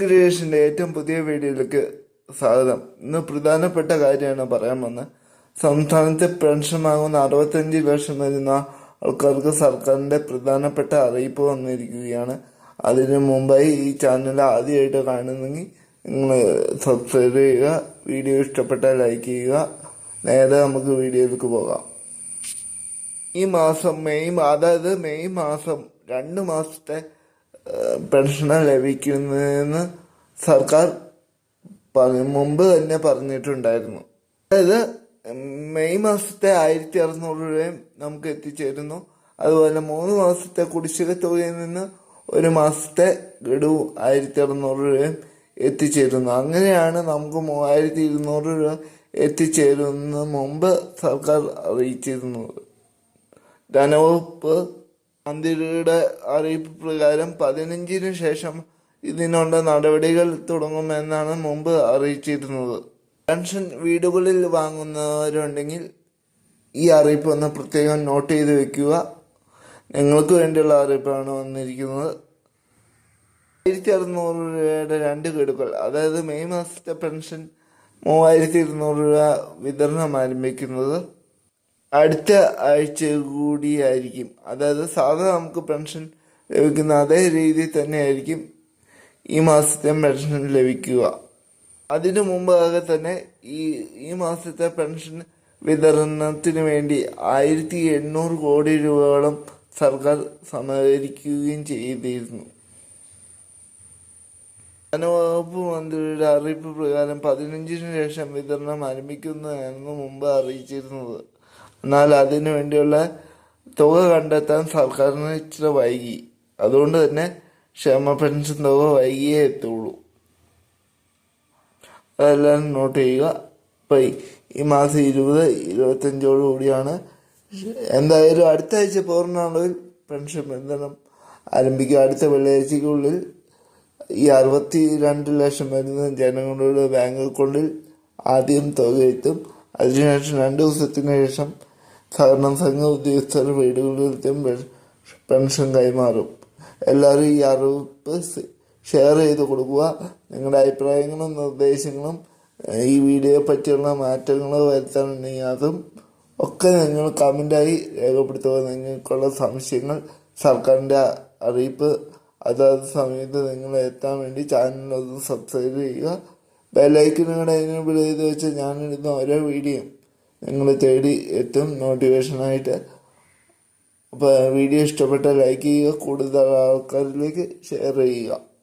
ക്രിയേഷന്റെ ഏറ്റവും പുതിയ വീഡിയോയിലേക്ക് സ്വാഗതം. ഇന്ന് പ്രധാനപ്പെട്ട കാര്യമാണ് പറയാൻ വന്നത് സംസ്ഥാനത്തെ പെൻഷൻ വാങ്ങുന്ന അറുപത്തഞ്ച് ലക്ഷം വരുന്ന ആൾക്കാർക്ക് സർക്കാരിന്റെ പ്രധാനപ്പെട്ട അറിയിപ്പ് വന്നിരിക്കുകയാണ്. അതിനു മുമ്പായി ഈ ചാനൽ ആദ്യമായിട്ട് കാണുന്നെങ്കിൽ നിങ്ങൾ സബ്സ്ക്രൈബ് ചെയ്യുക വീഡിയോ ഇഷ്ടപ്പെട്ടാൽ ലൈക്ക് ചെയ്യുക. നേരെ നമുക്ക് വീഡിയോയിലേക്ക് പോകാം. ഈ മാസം മെയ് അതായത് മെയ് മാസം രണ്ട് മാസത്തെ പെൻഷൻ ലഭിക്കുന്നതെന്ന് സർക്കാർ മുമ്പ് തന്നെ പറഞ്ഞിട്ടുണ്ടായിരുന്നു. അതായത് മെയ് മാസത്തെ ആയിരത്തി അറുന്നൂറ് രൂപയും നമുക്ക് എത്തിച്ചേരുന്നു. അതുപോലെ മൂന്ന് മാസത്തെ കുടിശ്ശിക തുകയിൽ നിന്ന് ഒരു മാസത്തെ ഗഡു ആയിരത്തി അറുന്നൂറ് രൂപയും എത്തിച്ചേരുന്നു. അങ്ങനെയാണ് നമുക്ക് മൂവായിരത്തി ഇരുന്നൂറ് രൂപ എത്തിച്ചേരുന്ന മുമ്പ് സർക്കാർ അറിയിച്ചിരുന്നത്. ധനവകുപ്പ് മന്ത്രിയുടെ അറിയിപ്പ് പ്രകാരം പതിനഞ്ചിനു ശേഷം ഇതിനുള്ള നടപടികൾ തുടങ്ങുമെന്നാണ് മുമ്പ് അറിയിച്ചിരുന്നത്. പെൻഷൻ വീടുകളിൽ വാങ്ങുന്നവരുണ്ടെങ്കിൽ ഈ അറിയിപ്പ് ഒന്ന് പ്രത്യേകം നോട്ട് ചെയ്ത് വെക്കുക. നിങ്ങൾക്ക് വേണ്ടിയുള്ള അറിയിപ്പാണ് വന്നിരിക്കുന്നത്. ആയിരത്തി അറുന്നൂറ് രൂപയുടെ രണ്ട് ഗഡുക്കൾ അതായത് മെയ് മാസത്തെ പെൻഷൻ മൂവായിരത്തി ഇരുന്നൂറ് രൂപ വിതരണം ആരംഭിക്കുന്നത്. അടുത്ത ആഴ്ച കൂടിയായിരിക്കും. അതായത് സാധാരണ നമുക്ക് പെൻഷൻ ലഭിക്കുന്ന അതേ രീതിയിൽ തന്നെയായിരിക്കും ഈ മാസത്തെ പെൻഷൻ ലഭിക്കുക. അതിനു മുമ്പാകെ തന്നെ ഈ ഈ മാസത്തെ പെൻഷൻ വിതരണത്തിന് വേണ്ടി ആയിരത്തി എണ്ണൂറ് കോടി രൂപയോളം സർക്കാർ സമാഹരിക്കുകയും ചെയ്തിരുന്നു. ധനവകുപ്പ് മന്ത്രിയുടെ അറിയിപ്പ് പ്രകാരം പതിനഞ്ചിന് ശേഷം വിതരണം ആരംഭിക്കുന്നതായിരുന്നു മുമ്പ് അറിയിച്ചിരുന്നത്. എന്നാൽ അതിനു വേണ്ടിയുള്ള തുക കണ്ടെത്താൻ സർക്കാരിന് ഇച്ചിരി വൈകി. അതുകൊണ്ട് തന്നെ ക്ഷേമ പെൻഷൻ തുക വൈകിയേ എത്തുള്ളൂ. അതെല്ലാം നോട്ട് ചെയ്യുക. ഇപ്പം ഈ- ഈ മാസം ഇരുപത് ഇരുപത്തഞ്ചോട് കൂടിയാണ്. എന്തായാലും അടുത്ത ആഴ്ച പൂർണാളവിൽ പെൻഷൻ ബന്ധനം ആരംഭിക്കുക. അടുത്ത വെള്ളിയാഴ്ചക്കുള്ളിൽ ഈ അറുപത്തി രണ്ട് ലക്ഷം വരുന്ന ജനങ്ങളുടെ ബാങ്ക് അക്കൗണ്ടിൽ ആദ്യം തുക എത്തും. അതിനുശേഷം രണ്ട് ദിവസത്തിന് ശേഷം സഹകരണ സംഘ ഉദ്യോഗസ്ഥർ വീടുകളിലെത്തും പെൻഷൻ കൈമാറും. എല്ലാവരും ഈ അറിവ് ഷെയർ ചെയ്ത് കൊടുക്കുക. നിങ്ങളുടെ അഭിപ്രായങ്ങളും നിർദ്ദേശങ്ങളും ഈ വീഡിയോയെ പറ്റിയുള്ള മാറ്റങ്ങൾ വരുത്താനുണ്ടെങ്കിൽ അതും ഒക്കെ നിങ്ങൾ കമന്റായി രേഖപ്പെടുത്തുക. നിങ്ങൾക്കുള്ള സംശയങ്ങൾ സർക്കാരിന്റെ അറിയിപ്പ് അതാത് സമയത്ത് നിങ്ങൾ എത്താൻ വേണ്ടി ചാനലൊന്ന് സബ്സ്ക്രൈബ് ചെയ്യുക. ബെല്ലൈക്കനുകൂടെ എനേബിൾ ചെയ്ത് വെച്ച് ഞാനിടുന്ന ഓരോ വീഡിയോയും നിങ്ങൾ തേടി എത്തും മോട്ടിവേഷനായിട്ട് അപ്പോൾ വീഡിയോ ഇഷ്ടപ്പെട്ടാൽ ലൈക്ക് ചെയ്യുക. കൂടുതൽ ആൾക്കാരിലേക്ക് ഷെയർ ചെയ്യുക.